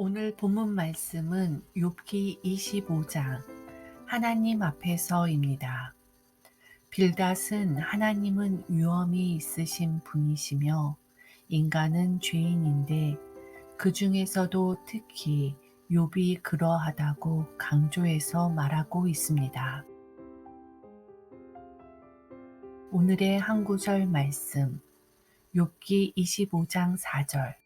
오늘 본문 말씀은 욥기 25장 하나님 앞에서입니다. 빌닷은 하나님은 위엄이 있으신 분이시며 인간은 죄인인데 그 중에서도 특히 욥이 그러하다고 강조해서 말하고 있습니다. 오늘의 한 구절 말씀 욥기 25장 4절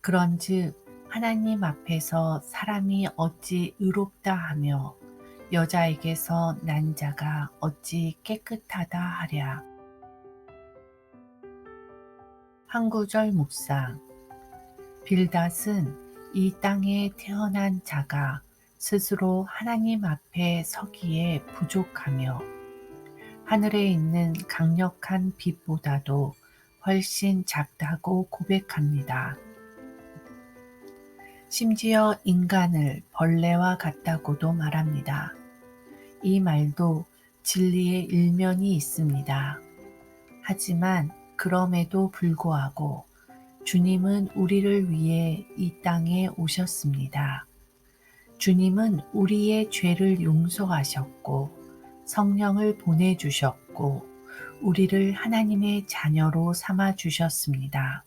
그런즉 하나님 앞에서 사람이 어찌 의롭다 하며 여자에게서 난 자가 어찌 깨끗하다 하랴. 한 구절 묵상 빌닷은 이 땅에 태어난 자가 스스로 하나님 앞에 서기에 부족하며 하늘에 있는 강력한 빛보다도 훨씬 작다고 고백합니다. 심지어 인간을 벌레와 같다고도 말합니다. 이 말도 진리의 일면이 있습니다. 하지만 그럼에도 불구하고 주님은 우리를 위해 이 땅에 오셨습니다. 주님은 우리의 죄를 용서하셨고 성령을 보내주셨고 우리를 하나님의 자녀로 삼아 주셨습니다.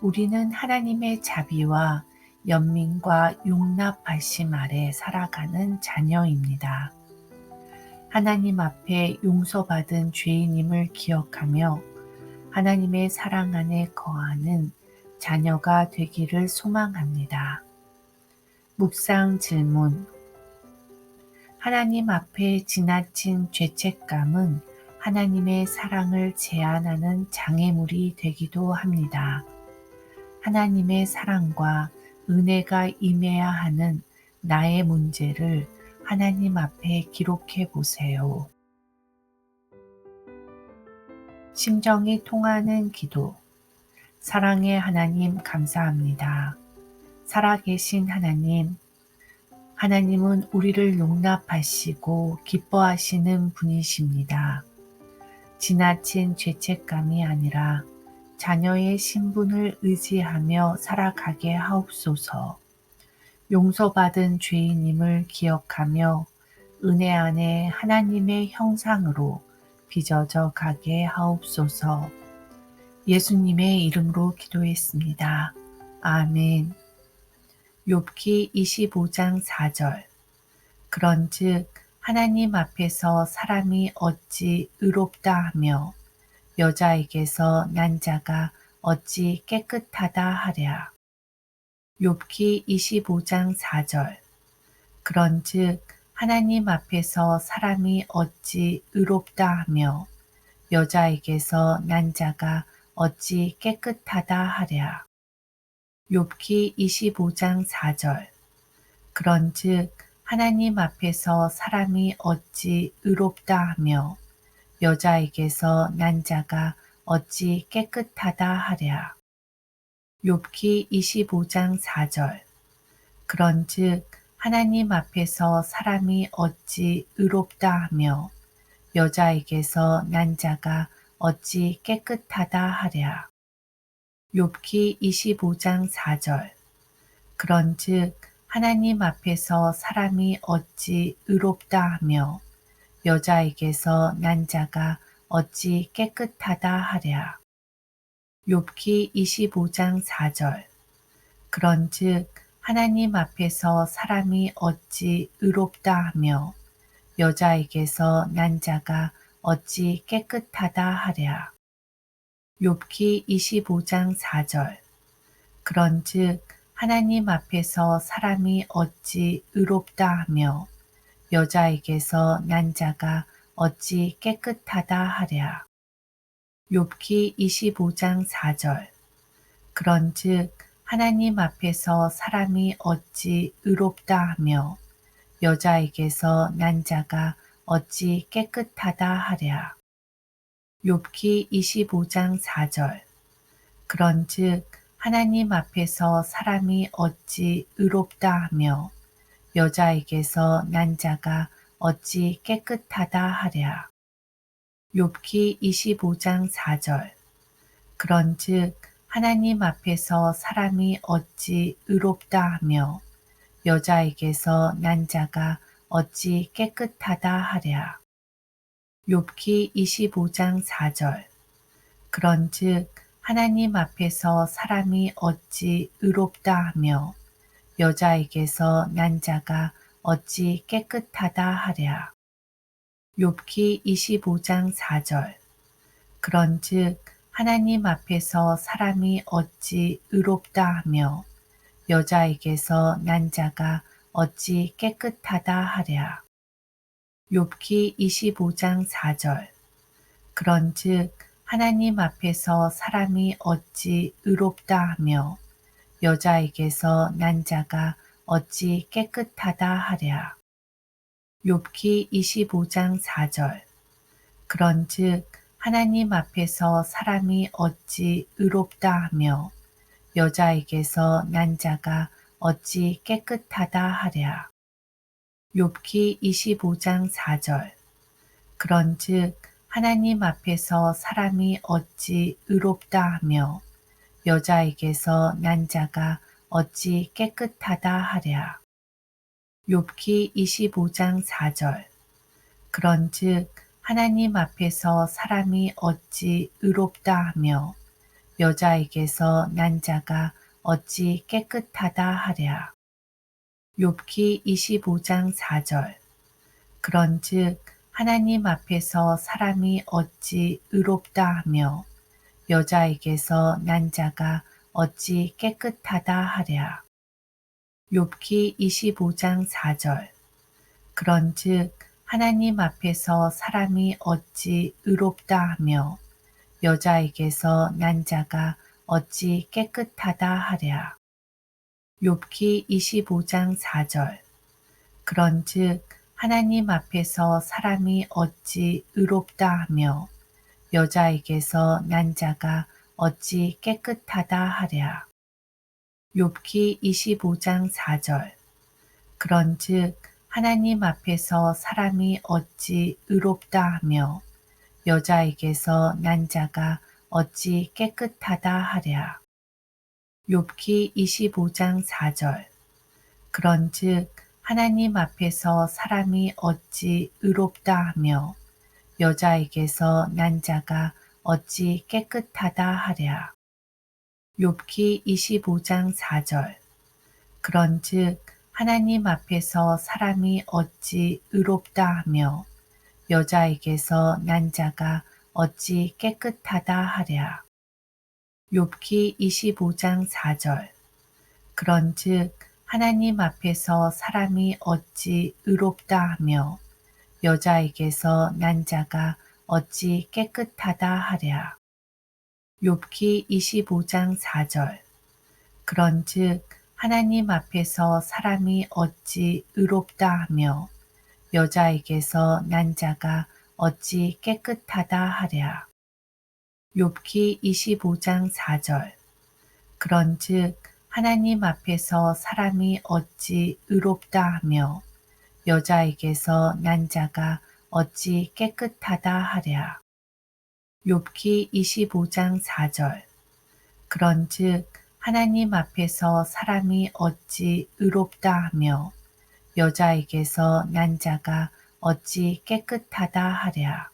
우리는 하나님의 자비와 연민과 용납하심 아래 살아가는 자녀입니다. 하나님 앞에 용서받은 죄인임을 기억하며 하나님의 사랑 안에 거하는 자녀가 되기를 소망합니다. 묵상 질문 하나님 앞에 지나친 죄책감은 하나님의 사랑을 제한하는 장애물이 되기도 합니다. 하나님의 사랑과 은혜가 임해야 하는 나의 문제를 하나님 앞에 기록해 보세요. 심정이 통하는 기도. 사랑의 하나님 감사합니다. 살아계신 하나님, 하나님은 우리를 용납하시고 기뻐하시는 분이십니다. 지나친 죄책감이 아니라 자녀의 신분을 의지하며 살아가게 하옵소서. 용서받은 죄인임을 기억하며 은혜 안에 하나님의 형상으로 빚어져 가게 하옵소서. 예수님의 이름으로 기도했습니다. 아멘. 욥기 25장 4절. 그런즉 하나님 앞에서 사람이 어찌 의롭다 하며 여자에게서 난 자가 어찌 깨끗하다 하랴. 욥기 25장 4절 그런즉 하나님 앞에서 사람이 어찌 의롭다 하며 여자에게서 난 자가 어찌 깨끗하다 하랴. 욥기 25장 4절 그런즉 하나님 앞에서 사람이 어찌 의롭다 하며 여자에게서 난 자가 어찌 깨끗하다 하랴. 욥기 25장 4절 그런즉 하나님 앞에서 사람이 어찌 의롭다 하며 여자에게서 난 자가 어찌 깨끗하다 하랴. 욥기 25장 4절 그런즉 하나님 앞에서 사람이 어찌 의롭다 하며 여자에게서 난 자가 어찌 깨끗하다 하랴. 욥기 25장 4절 그런즉 하나님 앞에서 사람이 어찌 의롭다 하며 여자에게서 난 자가 어찌 깨끗하다 하랴. 욥기 25장 4절 그런즉 하나님 앞에서 사람이 어찌 의롭다 하며 여자에게서 난 자가 어찌 깨끗하다 하랴. 욥기 25장 4절 그런즉 하나님 앞에서 사람이 어찌 의롭다 하며 여자에게서 난 자가 어찌 깨끗하다 하랴. 욥기 25장 4절 그런즉 하나님 앞에서 사람이 어찌 의롭다 하며 여자에게서 난 자가 어찌 깨끗하다 하랴. 욥기 25장 4절 그런즉 하나님 앞에서 사람이 어찌 의롭다 하며 여자에게서 난 자가 어찌 깨끗하다 하랴. 욥기 25장 4절 그런즉 하나님 앞에서 사람이 어찌 의롭다 하며 여자에게서 난 자가 어찌 깨끗하다 하랴. 욥기 25장 4절 그런즉 하나님 앞에서 사람이 어찌 의롭다 하며 여자에게서 난 자가 어찌 깨끗하다 하랴. 욥기 25장 4절 그런즉 하나님 앞에서 사람이 어찌 의롭다 하며 여자에게서 난 자가 어찌 깨끗하다 하랴. 욥기 25장 4절 그런즉 하나님 앞에서 사람이 어찌 의롭다 하며 여자에게서 난 자가 어찌 깨끗하다 하랴. 욥기 25장 4절 그런즉 하나님 앞에서 사람이 어찌 의롭다 하며 여자에게서 난 자가 어찌 깨끗하다 하랴. 욥기 25장 4절 그런즉 하나님 앞에서 사람이 어찌 의롭다 하며 여자에게서 난 자가 어찌 깨끗하다 하랴. 욥기 25장 4절 그런즉 하나님 앞에서 사람이 어찌 의롭다 하며 여자에게서 난 자가 어찌 깨끗하다 하랴. 욥기 25장 4절 그런즉 하나님 앞에서 사람이 어찌 의롭다 하며 여자에게서 난 자가 어찌 깨끗하다 하랴. 욥기 25장 4절 그런즉 하나님 앞에서 사람이 어찌 의롭다 하며 여자에게서 난 자가 어찌 깨끗하다 하랴. 욥기 25장 4절 그런즉 하나님 앞에서 사람이 어찌 의롭다 하며 여자에게서 난 자가 어찌 깨끗하다 하랴. 욥기 25장 4절 그런즉 하나님 앞에서 사람이 어찌 의롭다 하며 여자에게서 난 자가 어찌 깨끗하다 하랴. 욥기 25장 4절 그런즉 하나님 앞에서 사람이 어찌 의롭다 하며 여자에게서 난 자가 어찌 깨끗하다 하랴. 욥기 25장 4절 그런즉 하나님 앞에서 사람이 어찌 의롭다 하며 여자에게서 난 자가 어찌 깨끗하다 하랴. 욥기 25장 4절 그런즉 하나님 앞에서 사람이 어찌 의롭다 하며 여자에게서 난 자가 어찌 깨끗하다 하랴. 욥기 25장 4절 그런즉 하나님 앞에서 사람이 어찌 의롭다 하며 여자에게서 난 자가 어찌 깨끗하다 하랴. 욥기 25장 4절 그런즉 하나님 앞에서 사람이 어찌 의롭다 하며 여자에게서 난 자가 어찌 깨끗하다 하랴.